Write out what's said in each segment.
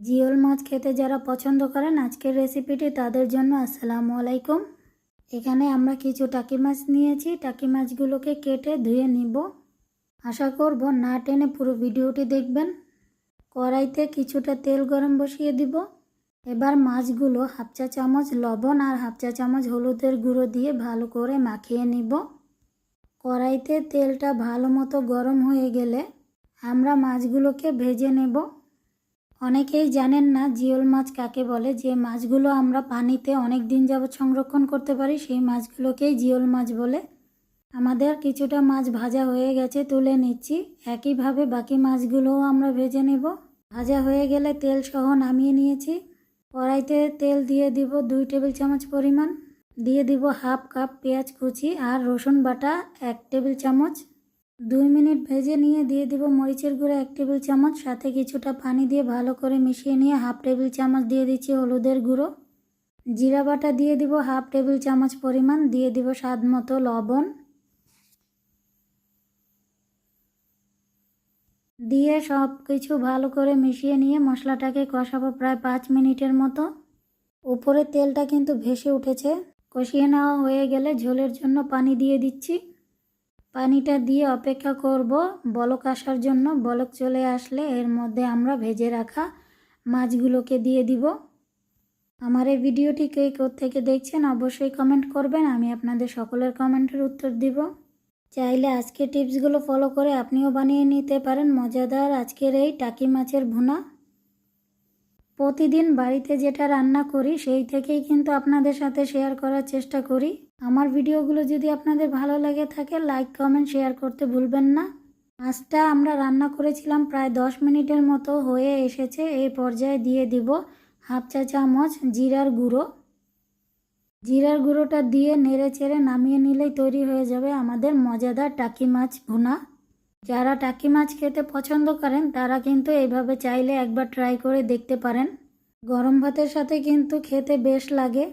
জিওল মাছ খেতে যারা পছন্দ করেন, আজকের রেসিপিটি তাদের জন্য। আসসালামু আলাইকুম। এখানে আমরা কিছু টাকি মাছ নিয়েছি। টাকি মাছগুলোকে কেটে ধুয়ে নিব। আশা করব না টেনে পুরো ভিডিওটি দেখবেন। কড়াইতে কিছুটা তেল গরম বসিয়ে দিব। এবার মাছগুলো হাফ চা চামচ লবণ আর হাফ চা চামচ হলুদের গুঁড়ো দিয়ে ভালো করে মাখিয়ে নিব। কড়াইতে তেলটা ভালো মতো গরম হয়ে গেলে আমরা মাছগুলোকে ভেজে নেব। অনেকেই জানেন না জিওল মাছ কাকে বলে। যে মাছগুলো আমরা পানিতে অনেক দিন যাবৎ সংরক্ষণ করতে পারি, সেই মাছগুলোকেই জিওল মাছ বলে। আমাদের কিছুটা মাছ ভাজা হয়ে গেছে, তুলে নিচ্ছি। একইভাবে বাকি মাছগুলোও আমরা ভেজে নেব। ভাজা হয়ে গেলে তেল সহ নামিয়ে নিয়েছি। কড়াইতে তেল দিয়ে দিব দুই টেবিল চামচ পরিমাণ। দিয়ে দিব হাফ কাপ পেঁয়াজ কুচি আর রসুন বাটা এক টেবিল চামচ। দুই মিনিট ভেজে নিয়ে দিয়ে দিব মরিচের গুঁড়ো এক টেবিল চামচ, সাথে কিছুটা পানি দিয়ে ভালো করে মিশিয়ে নিয়ে হাফ টেবিল চামচ দিয়ে দিচ্ছি হলুদের গুঁড়ো। জিরা বাটা দিয়ে দিব হাফ টেবিল চামচ পরিমাণ, দিয়ে দিব স্বাদ মতো লবণ। দিয়ে সব কিছু ভালো করে মিশিয়ে নিয়ে মশলাটাকে কষাবো প্রায় পাঁচ মিনিটের মতো। উপরে তেলটা কিন্তু ভেসে উঠেছে। কষিয়ে নেওয়া হয়ে গেলে ঝোলের জন্য পানি দিয়ে দিচ্ছি। পানিটা দিয়ে অপেক্ষা করব। বলক আসার জন্য বলক চলে আসলে এর মধ্যে আমরা ভেজে রাখা মাছগুলোকে দিয়ে দিব। আমার এই ভিডিওটি কে থেকে দেখছেন অবশ্যই কমেন্ট করবেন, আমি আপনাদের সকলের কমেন্টের উত্তর দিব। চাইলে আজকে টিপসগুলো ফলো করে আপনিও বানিয়ে নিতে পারেন মজাদার আজকের এই টাকি মাছের ভুনা। প্রতিদিন বাড়িতে যেটা রান্না করি সেই থেকেই কিন্তু আপনাদের সাথে শেয়ার করার চেষ্টা করি। আমার ভিডিওগুলো যদি আপনাদের ভালো লাগে থাকে লাইক কমেন্ট শেয়ার করতে ভুলবেন না। মাছটা আমরা রান্না করেছিলাম প্রায় দশ মিনিটের মতো হয়ে এসেছে। এই পর্যায়ে দিয়ে দিব হাফ চা চামচ জিরার গুঁড়ো। জিরার গুঁড়োটা দিয়ে নেড়ে চেড়ে নামিয়ে নিলেই তৈরি হয়ে যাবে আমাদের মজাদার টাকি মাছ ভুনা। যারা টাকি মাছ খেতে পছন্দ করেন, তারা কিন্তু এইভাবে চাইলে একবার ট্রাই করে দেখতে পারেন। গরম ভাতের সাথে কিন্তু খেতে বেশ লাগে।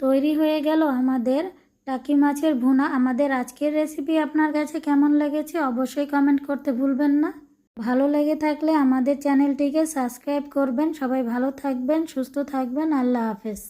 তৈরি হয়ে গেল আমাদের টাকি মাছের ভুনা, আমাদের আজকের রেসিপি আপনার কাছে কেমন লেগেছে অবশ্যই কমেন্ট করতে ভুলবেন না। ভালো লেগে থাকলে আমাদের চ্যানেলটিকে সাবস্ক্রাইব করবেন। সবাই ভালো থাকবেন, সুস্থ থাকবেন। আল্লাহ হাফেজ।